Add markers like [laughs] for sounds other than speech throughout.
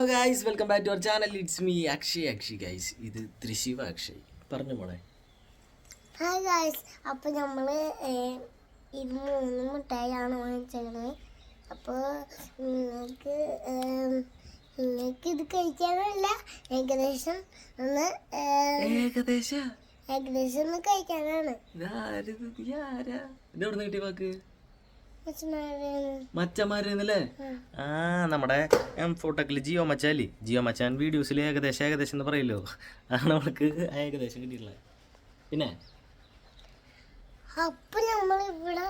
Guys welcome back to our channel it's me Akshay Akshay guys ഇത് തൃശിവ അക്ഷയ്. പറഞ്ഞു മോളെ. ഹായ് ഗായ്സ് അപ്പോൾ നമ്മൾ ഇത് മൂന്ന് മിഠായിയാണ് വാങ്ങിച്ചത് അപ്പോൾ നിങ്ങൾക്ക് നിങ്ങൾക്ക് ഇത് കഴിക്കാനല്ല ഏകദേശം ഒന്ന് ഏകദേശം? ഏകദേശ ഒന്ന് കഴിക്കാനാണ്. ഇതെവിടുന്ന് കിട്ടിയ വാക്ക്? അച്ഛന്മാരെ എം ആ. നമ്മുടെ ഫോട്ടോക്കിൽ ജിയോ മച്ചാലി. ജിയോ മച്ചാൻ വീഡിയോസിൽ ഏകദേശം ഏകദേശം എന്ന് പറയല്ലോ. ആണ് അവൾക്ക് ഏകദേശം കിട്ടിയിട്ടുള്ളത്. പിന്നെ? അപ്പോൾ നമ്മൾ ഇവിടെ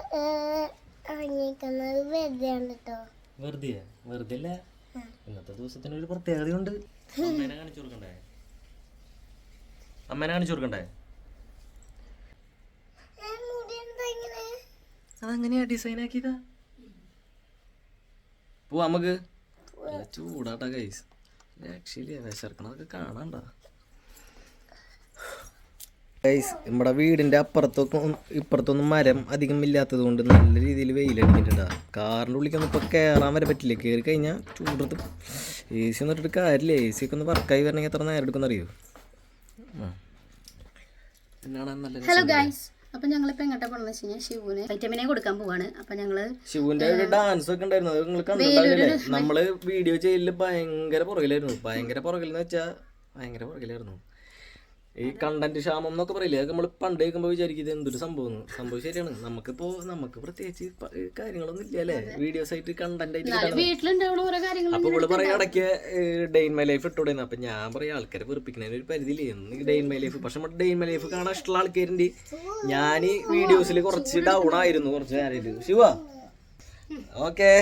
ഇറങ്ങിയിരിക്കുന്നത് വെറുതെയാണ് കേട്ടോ വെറുതെ വെറുതെ അല്ല ഇന്നത്തെ ദിവസത്തിന് ഒരു പ്രത്യേകതയുണ്ട്. അമ്മേനെ കാണിച്ചു കൊടുക്കണ്ടേ? അമ്മേനെ കാണിച്ചു കൊടുക്കണ്ടേ? അതെങ്ങനെയാ ഡിസൈൻ ആക്കിയതാ പോവാ നമുക്ക് ചൂടാട്ടാ ഗൈസ് ആക്ച്വലി വിശർക്കണതൊക്കെ കാണണ്ട. ഗൈസ് നമ്മുടെ വീടിന്റെ അപ്പുറത്തൊക്കെ ഇപ്പുറത്തൊന്നും മരം അധികം ഇല്ലാത്തത് കൊണ്ട് നല്ല രീതിയിൽ വെയിലടിക്കുന്നുണ്ടാ കാറിന്റെ ഉള്ളിക്കൊന്നും ഇപ്പോൾ കയറാൻ വരെ പറ്റില്ല. കയറി കഴിഞ്ഞാൽ ചൂടത്ത് എ സി ഒന്നും ഇട്ടിട്ട് കാര്യമില്ല. എ സി ഒക്കെ ഒന്ന് വർക്കായി വരണമെങ്കിൽ എത്ര നേരം എടുക്കുന്നറിയോ എന്നാണ് നല്ല ഹലോ ഗൈസ് അപ്പൊ ഞങ്ങളിപ്പോ എങ്ങോട്ടാ പോണെന്ന് വെച്ച് കഴിഞ്ഞാൽ ശിവുന് വൈറ്റമിനെ കൊടുക്കാൻ പോവാണ്. അപ്പൊ ഞങ്ങൾ ശിവന്റെ ഒരു ഡാൻസ് ഒക്കെ ഉണ്ടായിരുന്നു. അത് നിങ്ങൾ നമ്മൾ വീഡിയോ ചെയ്യലിൽ ഭയങ്കര പുറകിലായിരുന്നു. ഭയങ്കര പുറകിൽ എന്ന് വെച്ചാ ഭയങ്കര പുറകിലായിരുന്നു. ഈ കണ്ടന്റ് ക്ഷാമം എന്നൊക്കെ പറയില്ലേ? അത് നമ്മൾ പണ്ട് കേൾക്കുമ്പോ വിചാരിക്കും ഇത് എന്തൊരു സംഭവം. സംഭവം ശരിയാണ്. നമുക്കിപ്പോ നമുക്ക് പ്രത്യേകിച്ച് കാര്യങ്ങളൊന്നും ഇല്ല അല്ലേ? വീഡിയോസ് ആയിട്ട് കണ്ടന്റ് ആയിട്ട് അപ്പൊ ഇവിടെ പറയാ ഇടയ്ക്ക് ഡെയിൻ മൈ ലൈഫ് ഇട്ടോടേന്ന് അപ്പൊ ഞാൻ പറയാം ആൾക്കാരെ വെറുപ്പിക്കുന്നതിന് ഒരു പരിധിയില്ലേ? എന്ന് ഡെയിൻ മൈ ലൈഫ് പക്ഷെ നമ്മുടെ ഡെയിൻ മൈ ലൈഫ് കാണാൻ ഇഷ്ടമുള്ള ആൾക്കാരുണ്ട്. ഞാൻ വീഡിയോസിൽ കുറച്ച് ഡൗൺ ആയിരുന്നു കുറച്ച് നേരമായിട്ട് ശിവ. ഓക്കെ.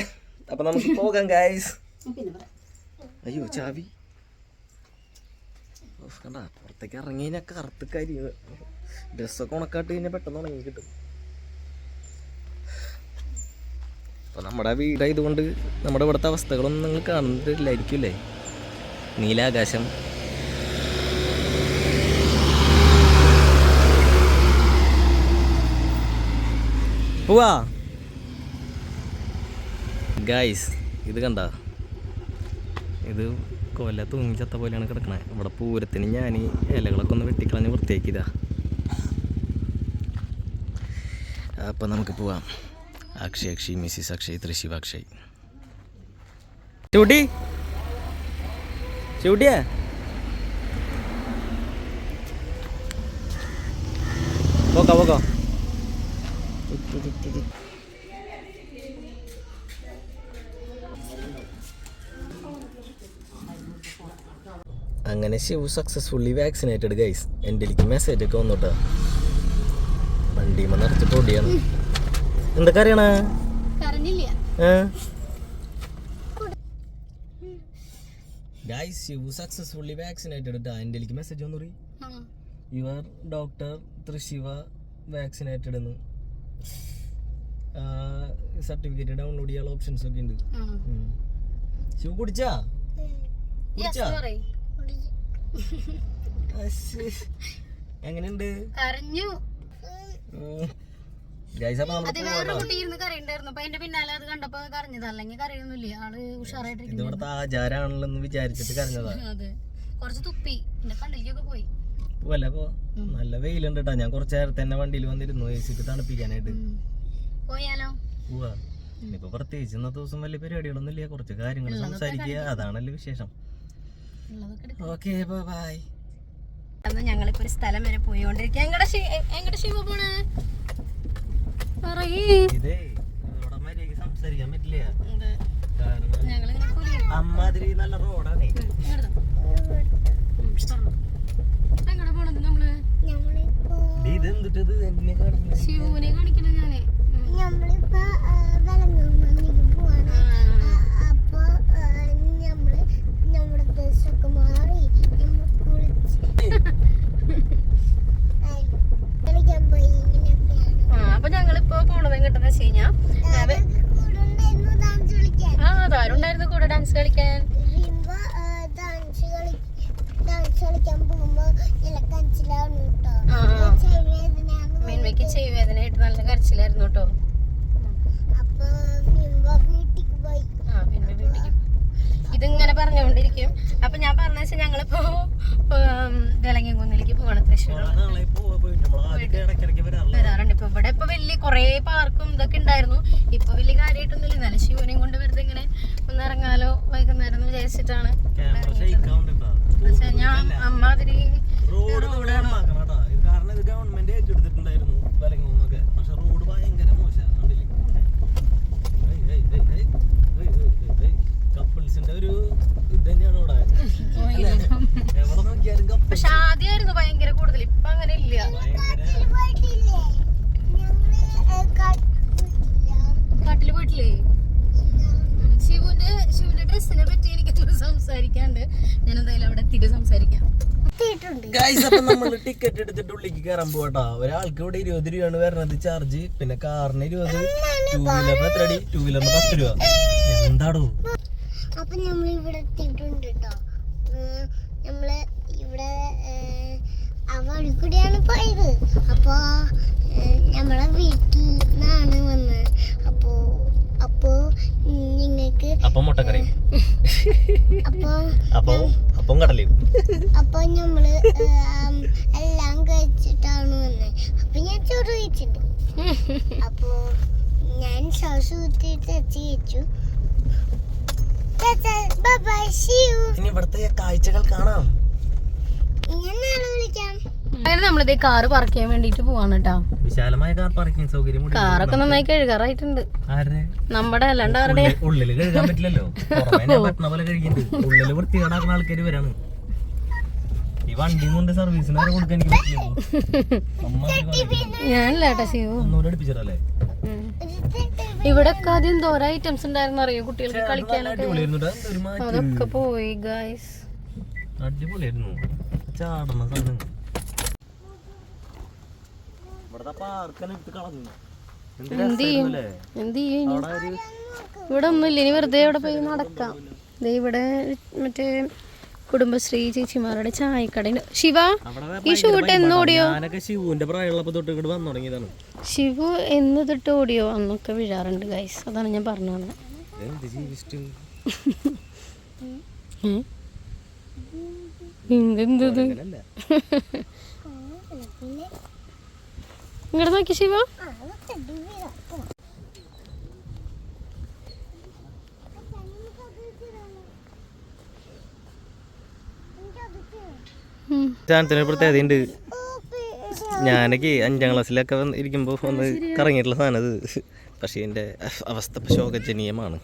അപ്പൊ നമുക്ക് പോകാം ഗൈസ് അയ്യോ ചാവി. കണ്ടാ? പുറത്തേക്ക് ഇറങ്ങി കഴിഞ്ഞാൽ കറുത്ത് കരി ഡ്രസ്സൊക്കെ ഉണക്കാട്ട് കഴിഞ്ഞാൽ പെട്ടെന്ന് ഉണങ്ങി കിട്ടും. അപ്പോൾ നമ്മുടെ വീടായതുകൊണ്ട് നമ്മുടെ ഇവിടുത്തെ അവസ്ഥകളൊന്നും നിങ്ങൾ കാണുന്നില്ലായിരിക്കും അല്ലേ നീലാകാശം. പോവാ ഗായ്സ് ഇത് കണ്ട? ഇത് കൊല തൂങ്ങി ചത്ത പോലെയാണ് കിടക്കണേ. ഇവിടെ പൂരത്തിന് ഞാൻ ഇലകളൊക്കെ ഒന്ന് വെട്ടിക്കളഞ്ഞ് വൃത്തിയാക്കിയതാ അപ്പം നമുക്ക് പോവാം. അക്ഷയ് അക്ഷയ് മിസ്സിസ് അക്ഷയ് തൃശിവ അക്ഷയ്. ചൂടി? ചൂടിയാ? പോക്കാ പോക്കോ. അങ്ങനെ ശിവ് സക്സസ്ഫുള്ളി വാക്സിനേറ്റഡ് ഗൈസ് എന്റെ എനിക്ക് മെസ്സേജ് ഒക്കെ വന്നോട്ടാ. വണ്ടിമ നിറച്ച് പൊടിയാണ് എന്തൊക്കെ അറിയണ? കരഞ്ഞില്ല ഗൈസ് ശിവ് സക്സസ്ഫുള്ളി വാക്സിനേറ്റഡ് ട്ടാ. എന്റെ എനിക്ക് മെസ്സേജ് വന്നു പറയും യുവർ ഡോക്ടർ തൃശിവ വാക്സിനേറ്റഡ് എന്ന് സർട്ടിഫിക്കറ്റ് ഡൗൺലോഡ് ചെയ്യാനുള്ള ഓപ്ഷൻസ് ഒക്കെ ഉണ്ട്. ശിവ് കുടിച്ചാ? കുടിച്ചാ. [laughs] എങ്ങനെയുണ്ട്? കരഞ്ഞു. പിന്നാലെ അത് കണ്ടപ്പോ കരഞ്ഞത്. അല്ലെങ്കിൽ കരയൊന്നുമില്ല. ആൾ ആചാരാണല്ലോ എന്ന് വിചാരിച്ചിട്ട് കരഞ്ഞതാ. [laughs] കുറച്ച് തുപ്പി. എന്റെ കണ്ണിലേക്കൊക്കെ പോയി. പോവല്ല അപ്പൊ? നല്ല വെയിലുണ്ട് കേട്ടാ ഞാൻ കുറച്ച് നേരത്തെ തന്നെ വണ്ടിയിൽ വന്നിരുന്നു. തണുപ്പിക്കാനായിട്ട്. പോയാലോ? പോവാ. ഇനിയിപ്പോ പ്രത്യേകിച്ച് ഇന്നത്തെ ദിവസം വലിയ പരിപാടികളൊന്നും ഇല്ല കുറച്ച് കാര്യങ്ങൾ സംസാരിക്കുക. അതാണല്ലോ വിശേഷം. ഓക്കെ ബൈ അന്ന് ഞങ്ങളിപ്പോ ഒരു സ്ഥലം വരെ പോയോണ്ടിരിക്കുക എങ്ങടെ എങ്ങടെ ശിവ പോണേ? പറയേ. സംസാരിക്കാൻ പറ്റില്ല? അമ്മാതിരി നല്ല റോഡാണ്. ഇത് എന്തിട്ടത് ശിവനെ ഞാനേ കാണിക്കണം. ഞാൻ. നമ്മളിപ്പോ വിചാരിച്ചിട്ടാണ് അപ്പൊ നമ്മൾ ടിക്കറ്റ് എടുത്തിട്ട് ഉള്ളിക്ക് കയറാൻ പോകട്ടോ ഒരാൾക്ക് ഇവിടെ ഇരുപത് രൂപയാണ് വരുന്നത് ചാർജ് പിന്നെ കാറിന് ഇരുപത്. ടൂ വീലറിന് എത്ര അടി ടൂ വീലറിന് പത്ത് രൂപ. എന്താടോ? അപ്പൊ നമ്മൾ ഇവിടെ എത്തിയിട്ടുണ്ട് കേട്ടോ നമ്മൾ ഇവിടെ ഏർ, കൂടിയാണ് പോയത്. അപ്പൊ നമ്മളെ വീട്ടിൽ നിന്നാണ് വന്നത് അപ്പോ അപ്പോ നിങ്ങൾക്ക് അപ്പം മുട്ടക്കറി. അപ്പൊ അപ്പൊ അപ്പം കടലയും. അപ്പൊ നമ്മൾ എല്ലാം കഴിച്ചിട്ടാണ് വന്നത് അപ്പൊ ഞാൻ ചോറ് കഴിച്ചിട്ടു അപ്പോ ഞാൻ ശ്വാസം ഊറ്റിയിട്ട് വെച്ച് കഴിച്ചു. ഇനി ഇവിടുത്തെ കാഴ്ചകൾ കാണാം. അങ്ങനെ നമ്മളിതേ കാറ് പാർക്ക് ചെയ്യാൻ വേണ്ടിട്ട് പോവാണ് കേട്ടോ. വിശാലമായ കാർ പാർക്കിംഗ് സൗകര്യം കാറൊക്കെ നന്നായി കഴുകാറായിട്ടുണ്ട്. നമ്മുടെ അല്ലാണ്ട് ആരുടെ ഉള്ളിൽ കഴുകാൻ പറ്റില്ലല്ലോ. പറ്റുന്ന പോലെ കഴിക്കുന്നുണ്ട് ഉള്ളിൽ ആൾക്കാർ വരാണ് ഈ വണ്ടി കൊണ്ട് സർവീസിന് വരെ കൊടുക്കാൻ എനിക്ക് പറ്റില്ല അമ്മ ഞാനല്ല കേട്ടോ ശിവു ഒന്നുകൂടെ അടുപ്പിച്ചിട്ടല്ലേ ഇവിടെ ഒക്കെ ആദ്യം ദോര ഐറ്റംസ് ഉണ്ടായിരുന്നു അറിയോ? കുട്ടികൾക്ക് കളിക്കാനൊക്കെ. അതൊക്കെ പോയി ഗൈസ് അടിപൊളിയായിരുന്നു. ചാടുന്ന സാധനം. ഇവിടുത്തെ പാർക്കെല്ലാം എടുത്ത് കളഞ്ഞു. എന്ത് ചെയ്യും? എന്ത് ചെയ്യും ഇനി? ഇവിടെ ഒന്നുമില്ല. ഇനി വെറുതെ അവിടെ പോയി നടക്കാം. ദേ ഇവിടെ മറ്റേ കുടുംബശ്രീ ചേച്ചിമാരുടെ ചായക്കടയുണ്ട്. ശിവ ഈ ഷൂട്ട് എന്ന് ഓടിയോ? ശിവുവിന്റെ പ്രായമുള്ളപ്പോ തൊട്ട് ഇങ്ങോട്ട് വന്നു തുടങ്ങിയതാണ്. ശിവു എന്ന് തൊട്ട് ഓടിയോ? അന്നൊക്കെ വിഴാറുണ്ട് ഗൈസ് അതാണ് ഞാൻ പറഞ്ഞു എന്തെന്തത്? അങ്ങനല്ല ഇങ്ങോട്ട് നോക്കി ശിവ. ചാനത്തിന് പ്രത്യേകത ഉണ്ട്. ഞാനൊക്കെ അഞ്ചാം ക്ലാസ്സിലൊക്കെ വന്ന് ഇരിക്കുമ്പോൾ ഒന്ന് കറങ്ങിയിട്ടുള്ള സാധനം അത്. പക്ഷേ എന്റെ അവസ്ഥ ശോകജനീയമാണ്.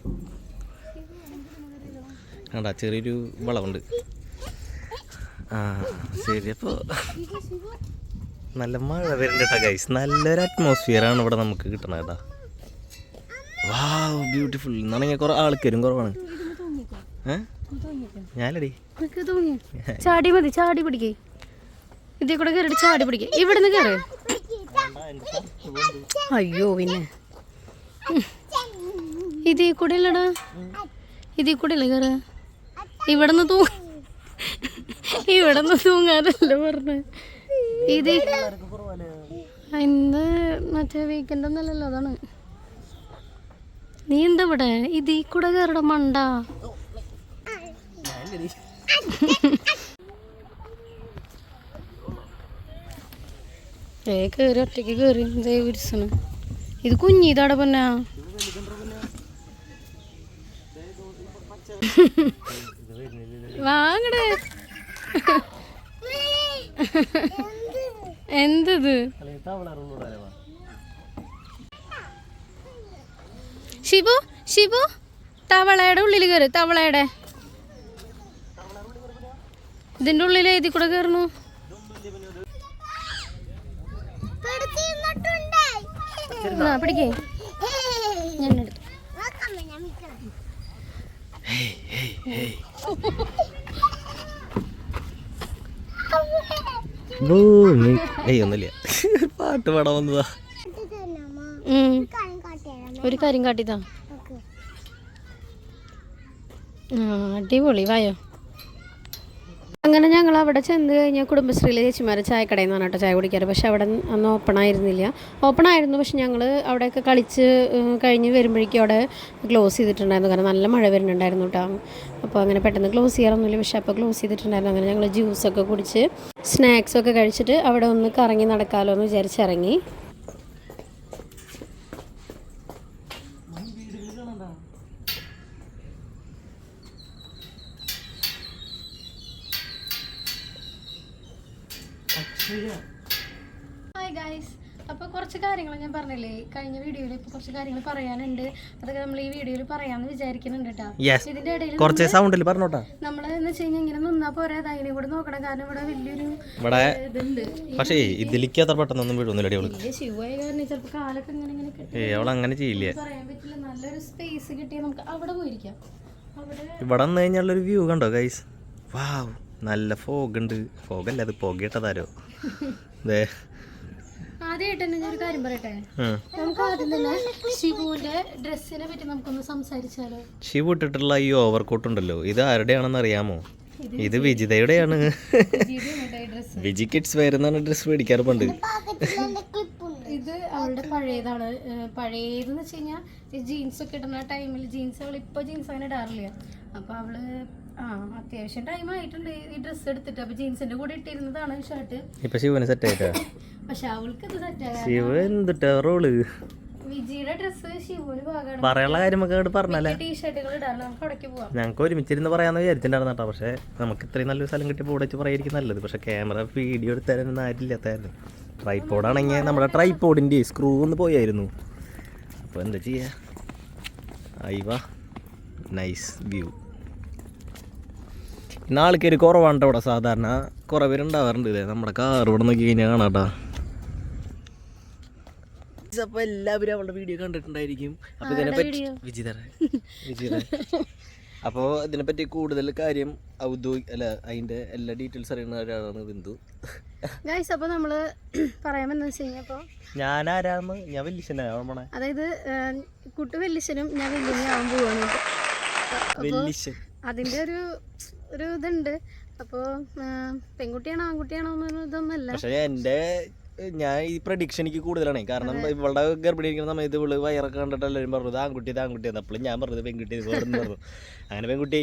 കണ്ടാ ചെറിയൊരു വളവുണ്ട്. ആ ശരി അപ്പോൾ നല്ല മഴ വരുന്നുണ്ട് കേട്ടോ ഗൈസ് നല്ലൊരു അറ്റ്മോസ്ഫിയർ ആണ് ഇവിടെ നമുക്ക് കിട്ടണത് കേട്ടോ. വാ ബ്യൂട്ടിഫുൾ എന്നാണെങ്കിൽ കുറേ ആൾക്കാരും കുറവാണ്. ഞാനടി. ചാടി മതി പിടിക്കേ. ഇതിൽ കൂടെ അയ്യോ പിന്നെ. ഇതിൽ കൂടെ അല്ലടാ. ഇതിൽ കൂടെ അല്ലേ കയറ ഇവിടെ നിന്ന് തൂങ്ങ ഇവിടെ നിന്ന് ഇത് ഇന്ന് മറ്റേ വീക്കെൻഡ് ഒന്നല്ലല്ലോ അതാണ്. നീ എന്താ ഇവിടെ? ഇതിൽ കൂടെ കയറട മണ്ട. ഏ കയറി ഒറ്റയ്ക്ക് കയറി ദേ വിരിസണം ഇത് കുഞ്ഞിതാടെ പൊന്നാ. വാങ്ങടേ. [laughs] [laughs] എന്തത്? ഷിബു ഷിബു തവളയുടെ ഉള്ളിൽ കയറി തവളയുടെ. ഇതിന്റെ ഉള്ളിൽ എഴുതി കൂടെ കയറണു പിടിക്കേ. ഞാൻ എടുത്തു. ഏയ് ഒന്നുമില്ല. പാട്ട് പാടാൻ വന്നതാ. ഒരു കാര്യം കാട്ടിത്താ അടിപൊളി വായോ. അങ്ങനെ ഞങ്ങൾ അവിടെ ചെന്ന് കഴിഞ്ഞാൽ കുടുംബശ്രീയിലെ ചേച്ചിമാരെ ചായക്കടയിൽ നിന്നാണ് കേട്ടോ ചായ കുടിക്കാറ്. പക്ഷേ അവിടെ അന്ന് ഓപ്പൺ ആയിരുന്നില്ല. ഓപ്പൺ ആയിരുന്നു. പക്ഷെ ഞങ്ങൾ അവിടെയൊക്കെ കളിച്ച് കഴിഞ്ഞ് വരുമ്പോഴേക്കും അവിടെ ക്ലോസ് ചെയ്തിട്ടുണ്ടായിരുന്നു. കാരണം നല്ല മഴ വരുന്നുണ്ടായിരുന്നു കേട്ടോ. അപ്പോൾ അങ്ങനെ പെട്ടെന്ന് ക്ലോസ് ചെയ്യാറൊന്നുമില്ല. പക്ഷേ അപ്പോൾ ക്ലോസ് ചെയ്തിട്ടുണ്ടായിരുന്നു. അങ്ങനെ ഞങ്ങൾ ജ്യൂസൊക്കെ കുടിച്ച് സ്നാക്സൊക്കെ കഴിച്ചിട്ട് അവിടെ ഒന്ന് കറങ്ങി നടക്കാമല്ലോ എന്ന് വിചാരിച്ചിറങ്ങി ഹായ് ഗൈസ് അപ്പോൾ കുറച്ച് കാര്യങ്ങൾ ഞാൻ പറഞ്ഞില്ലേ? കഴിഞ്ഞ വീഡിയോയിൽ ഇപ്പോൾ കുറച്ച് കാര്യങ്ങൾ പറയാനുണ്ട്. അതൊക്കെ നമ്മൾ ഈ വീഡിയോയിൽ പറയാമെന്ന് വിചാരിക്കുന്നുണ്ട് കേട്ടോ യെസ് ഇതിന്റെ ഇടയിൽ കുറച്ച് സൗണ്ടിൽ പറഞ്ഞോട്ടാ. നമ്മൾ എന്ന് വെച്ച് കഴിഞ്ഞാൽ ഇങ്ങനെ നിന്നാ പോരാ? അതിനെ കൂടെ നോക്കണം. കാരണം ഇവിടെ വലിയൊരു ഇവിടെ പക്ഷേ ഇതിലേക്ക് അത്ര പെട്ടെന്നൊന്നും വീഴുന്നില്ല അവൾ. ശിവായ കാരണം ചിലപ്പോൾ കാലൊക്കെ ഇങ്ങനെ ഇങ്ങനെ അവൾ അങ്ങനെ ചെയ്യില്ല. പറയാൻ പറ്റില്ല. നല്ലൊരു സ്പേസ് കിട്ടിയാൽ നമുക്ക് അവിടെ പോയിരിക്കാം. ഇവിടെ വന്നു കഴിഞ്ഞാലൊരു വ്യൂ കണ്ടോ ഗൈസ് വാവ് നല്ല ഫോഗ് ഉണ്ട് ഫോഗല്ല അത് പുകയിട്ടതാരോ? ദേ. ആദ്യമായിട്ട് തന്നെ ഒരു കാര്യം പറയട്ടെ? നമുക്ക് ആദ്യം തന്നെ ഷിബുവിന്റെ ഡ്രസ്സിനെ പറ്റി നമുക്കൊന്ന് സംസാരിച്ചാലോ? ഇട്ടിട്ടുള്ള ഈ ഓവർകോട്ട് ഉണ്ടല്ലോ ഇത് ആരുടെയാണെന്ന് അറിയാമോ? ഇത് വിജിതയുടെയാണ്. വിജി കിഡ്സ് വരുന്നാണ് ഡ്രസ് മേടിക്കാറ് പണ്ട്. ഇത് അവളുടെ പഴയതാണ്. പഴയതെന്ന് വെച്ച് കഴിഞ്ഞാൽ ജീൻസ് ഒക്കെ ഇടുന്ന ടൈമിൽ ജീൻസ് അവൾ ഇപ്പോൾ ജീൻസ് അങ്ങനെ ഇടാറില്ല. അപ്പോൾ അവൾ ആ അത്യാവശ്യം ടൈം ആയിട്ടുണ്ട്. ഈ ഡ്രസ്സ് എടുത്തിട്ട്. അപ്പൊ ജീൻസിന്റെ കൂടെ ഇട്ടിരുന്നതാണ് ഷർട്ട് ഇപ്പൊ ശിവന് സെറ്റ് ആയിട്ടാ? പക്ഷെ അവൾക്ക് ഇത് ശിവ എന്തിട്ടാ റോൾ? വിജിയുടെ ഡ്രസ്സ് ശിവന് ഭാഗമാണ് പറയാനുള്ള കാര്യമൊക്കെ അങ്ങോട്ട് പറഞ്ഞല്ലേ ടീഷർട്ടുകൾ ഇടാൻ നമുക്ക് അവിടേക്ക് പോവാം. ഞങ്ങൾക്ക് ഒരുമിച്ചിരുന്ന് പറയാന്ന് വിചാരിച്ചിട്ടുണ്ടായിരുന്നു കേട്ടോ. പക്ഷേ നമുക്ക് ഇത്രയും നല്ലൊരു സ്ഥലം കിട്ടിയപ്പോൾ ഇവിടെ വെച്ച് പറയായിരിക്കും നല്ലത്. പക്ഷേ ക്യാമറ വീഡിയോ എടുത്തരാനൊന്നും ആരില്ലാത്തായിരുന്നു ട്രൈപ്പോഡാണെങ്കിൽ നമ്മുടെ ട്രൈപോഡിന്റെ സ്ക്രൂ ഒന്ന് പോയായിരുന്നു. അപ്പോൾ എന്താ ചെയ്യുക അയ്യവാ നൈസ് വ്യൂ ഇന്ന് ആൾക്കാർ കുറവാണ് ഇവിടെ സാധാരണ. കുറേ പേരുണ്ടാവാറുണ്ട് ഇതേ നമ്മുടെ കാർ ഇവിടെ നോക്കി കഴിഞ്ഞാൽ കാണാട്ടാ. അപ്പോൾ എല്ലാവരും അവളുടെ വീഡിയോ കണ്ടിട്ടുണ്ടായിരിക്കും. അപ്പോൾ ഇതിനെപ്പറ്റി വിജിതറ വിജിത അപ്പോൾ ഇതിനെപ്പറ്റി കൂടുതൽ കാര്യം ഔദ്യോഗിക അല്ല അതിന്റെ എല്ലാ ഡീറ്റെയിൽസ് അറിയുന്ന ഒരാളാണ് ബിന്ദു. ഗൈസ് അപ്പോൾ നമ്മൾ പറയാമെന്ന് വെച്ച് കഴിഞ്ഞപ്പോൾ ഞാൻ ആരാന്ന് ഞാൻ നമ്മളെ അതായത് കുട്ടി വെല്ലിശനും ഞാൻ വെല്ലിനെയാവാൻ പോവാണ്. വലിയ അതിന്റെ ഒരു ഒരു ഇതുണ്ട്. അപ്പോ പെൺകുട്ടിയാണോ ആൺകുട്ടിയാണോ എന്നൊന്നും ഇതൊന്നുമല്ല. പക്ഷേ എന്റെ ഞാൻ ഈ പ്രഡിക്ഷൻ എനിക്ക് കൂടുതലാണ്. കാരണം ഇവളുടെ ഗർഭിണി ഇരിക്കുന്ന സമയത്ത് ഇവൾ വയറൊക്കെ കണ്ടിട്ട് എല്ലാവരും പറഞ്ഞു ഇത് ആൺകുട്ടി ഇത് ആൺകുട്ടി അപ്പോഴും ഞാൻ പറഞ്ഞത് പെൺകുട്ടി പറഞ്ഞു. അങ്ങനെ പെൺകുട്ടി.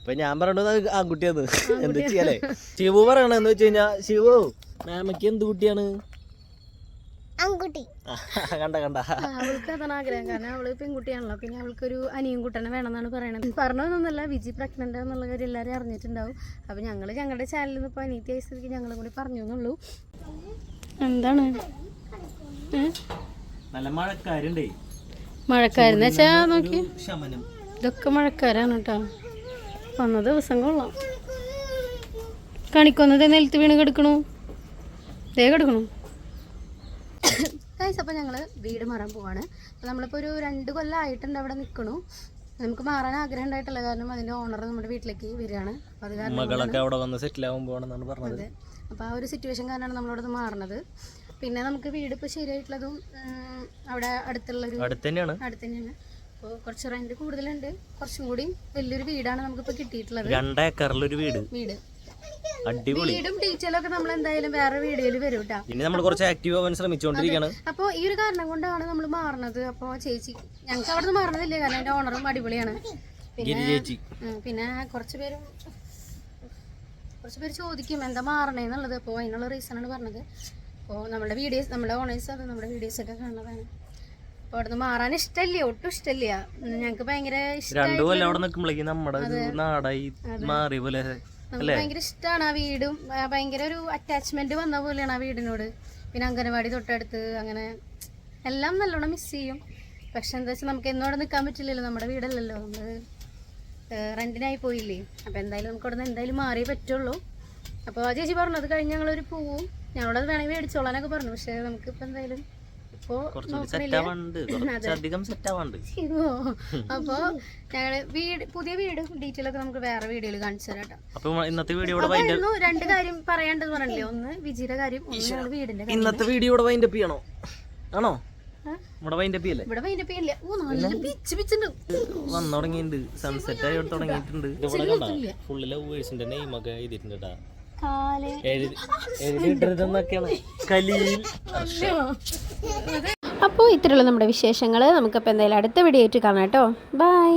ഇപ്പൊ ഞാൻ പറയണത് അത് ആൺകുട്ടിയാണ് എന്താ ചെയ്യാലേ ശിവു പറയണെന്ന് വെച്ച് കഴിഞ്ഞാ ശിവു മാമയ്ക്ക് എന്ത് കുട്ടിയാണ്? ആൺകുട്ടി. കണ്ട കണ്ട. അവൾക്ക് അതാണ് ആഗ്രഹം. കാരണം അവൾ പെൺകുട്ടിയാണല്ലോ. പിന്നെ അവൾക്ക് ഒരു അനിയും കുട്ടനെ വേണമെന്നാണ് പറയണത്. പറഞ്ഞതൊന്നുമല്ല വിജി പ്രഗ്നന്റ് എന്നുള്ള കാര്യം എല്ലാവരും അറിഞ്ഞിട്ടുണ്ടാവും. അപ്പൊ ഞങ്ങൾ ഞങ്ങളുടെ ചാനലിൽ നിന്ന് ഇപ്പൊ അനീതി ആയ സ്ഥിതിക്ക് ഞങ്ങളും കൂടി പറഞ്ഞു എന്നുള്ളൂ. എന്താണ്? നല്ല മഴക്കാരുണ്ടേ. മഴക്കാരെന്ന് വെച്ചാ നോക്കി. ശമനം. ഇതൊക്കെ മഴക്കാരാണ് കേട്ടോ. വന്ന ദിവസം കൊള്ളാം. കണിക്കൊന്നത് നിലത്ത് വീണ് കിടക്കണു. ദേ കിടക്കണു. ഗൈസ് അപ്പോൾ ഞങ്ങൾ വീട് മാറാൻ പോവാണ്. അപ്പോൾ നമ്മളിപ്പോൾ ഒരു രണ്ട് കൊല്ലം ആയിട്ടുണ്ട് അവിടെ നിൽക്കണു നമുക്ക് മാറാൻ ആഗ്രഹം ഉണ്ടായിട്ടില്ല. കാരണം അതിന്റെ ഓണർ നമ്മുടെ വീട്ടിലേക്ക് വരികയാണ്. അപ്പോൾ അത് കാരണം മകളൊക്കെ അവിടെ വന്ന് സെറ്റിൽ ആവാൻ പോകണമെന്നാണ് പറഞ്ഞത്. അപ്പോൾ ആ ഒരു സിറ്റുവേഷൻ കാരണമാണ് നമ്മളവിടെ മാറുന്നത് പിന്നെ നമുക്ക് വീട് ഇപ്പോൾ ശരിയായിട്ടുള്ളതും അവിടെ അടുത്തുള്ളൊരു അടുത്ത് തന്നെയാണ് അടുത്ത് തന്നെയാണ് അപ്പോൾ കുറച്ച് റെന്റ് കൂടുതലുണ്ട്. കുറച്ചും കൂടി വലിയൊരു വീടാണ് നമുക്കിപ്പോൾ കിട്ടിയിട്ടുള്ളത്. രണ്ട് ഏക്കറിലൊരു വീട്. വീട്. അടിപൊളി. വീടും ടീച്ചറൊക്കെ നമ്മൾ എന്തായാലും വേറെ വീഡിയോയിൽ വരും കേട്ടോ. ഇനി നമ്മൾ കുറച്ച് ആക്റ്റീവ് ആവാൻ ശ്രമിച്ചുകൊണ്ടിരിക്കുകയാണ് അപ്പോൾ ഈ ഒരു കാരണം കൊണ്ടാണ് നമ്മൾ മാറുന്നത് അപ്പോൾ ചേച്ചി ഞങ്ങൾക്ക് അവിടെ നിന്ന് മാറണതില്ല കാരണം എന്റെ ഓണറും അടിപൊളിയാണ്. ചേച്ചി. പിന്നെ കുറച്ച് പേരും കുറച്ച് പേര് ചോദിക്കും എന്താ മാറണേന്നുള്ളത് അപ്പോൾ അതിനുള്ള റീസണാണ് പറഞ്ഞത്. അപ്പോൾ നമ്മുടെ വീഡിയോസ് നമ്മുടെ ഓണേഴ്സ് അത് നമ്മുടെ വീഡിയോസ് ഒക്കെ കാണുന്നതാണ്. അപ്പോൾ അവിടെ നിന്ന് മാറാൻ ഇഷ്ടമില്ല ഒട്ടും ഇഷ്ടമില്ല. ഞങ്ങൾക്ക് ഭയങ്കര ഇഷ്ടം രണ്ടു കൊല്ലം അവിടെ നിൽക്കുമ്പോഴേക്കും നമ്മുടെ നാടായി മാറിയ പോലെ. നമുക്ക് ഭയങ്കര ഇഷ്ടമാണ് ആ വീടും. ഭയങ്കര ഒരു അറ്റാച്ച്മെന്റ് വന്ന പോലെയാണ് ആ വീടിനോട്. പിന്നെ അംഗനവാടി തൊട്ടടുത്ത് അങ്ങനെ എല്ലാം നല്ലോണം മിസ് ചെയ്യും. പക്ഷെ എന്താ വെച്ചാൽ നമുക്ക് എന്നോട് നിൽക്കാൻ പറ്റില്ലല്ലോ. നമ്മുടെ വീടല്ലല്ലോ. നമ്മൾ റെന്റിനായി പോയില്ലേ? അപ്പോൾ എന്തായാലും നമുക്ക് അവിടെ നിന്ന് എന്തായാലും മാറിയേ പറ്റുള്ളൂ. അപ്പോൾ ആ ചേച്ചി പറഞ്ഞു അത് കഴിഞ്ഞ് ഞങ്ങളൊരു പൂവും ഞങ്ങളത് വേണമെങ്കിൽ മേടിച്ചോളാനൊക്കെ പറഞ്ഞു. പക്ഷേ നമുക്കിപ്പോൾ എന്തായാലും [clears throat] അപ്പോൾ ഞങ്ങൾ വീട് പുതിയ വീട് ഡീറ്റെയിൽ ഒക്കെ നമുക്ക് വേറെ വീഡിയോയിൽ കാണിച്ചു തരാം കേട്ടോ. അപ്പൊ ഇന്നത്തെ വീഡിയോ ഇവിടെ വൈൻഡ് രണ്ട് കാര്യം പറയാണ്ടെന്ന് പറഞ്ഞില്ലേ? ഒന്ന് വിജിയുടെ കാര്യം ഒന്ന് വീടിന്റെ ഇന്നത്തെ വീഡിയോ ഇവിടെ വൈൻഡ് അപ്പ് ചെയ്യണോ? ആണോ? ഇവിടെ വൈൻഡ് അപ്പ് ഇവിടെ വൈകിട്ട് ഇല്ല ഓ നല്ല പിച്ച് പിച്ചുണ്ട്. വന്നു തുടങ്ങിയിട്ടുണ്ട്. സൺസെറ്റ് ആയി തുടങ്ങിയിട്ടുണ്ട്. ഇവിടെ കണ്ട ഫുള്ള് ലവേഴ്സിന്റെ നെയിം ഒക്കെ എഴുതിയിട്ടുണ്ട് കേട്ടാ കാലേ. എഴുതി എഴുതിയിട്ടിരുന്നൊക്കെയാണ് കലിയിൽ അപ്പോൾ ഇത്രയുള്ള നമ്മുടെ വിശേഷങ്ങൾ നമുക്കപ്പോൾ എന്തായാലും അടുത്ത വീഡിയോ ആയിട്ട് കാണാം കേട്ടോ. ബൈ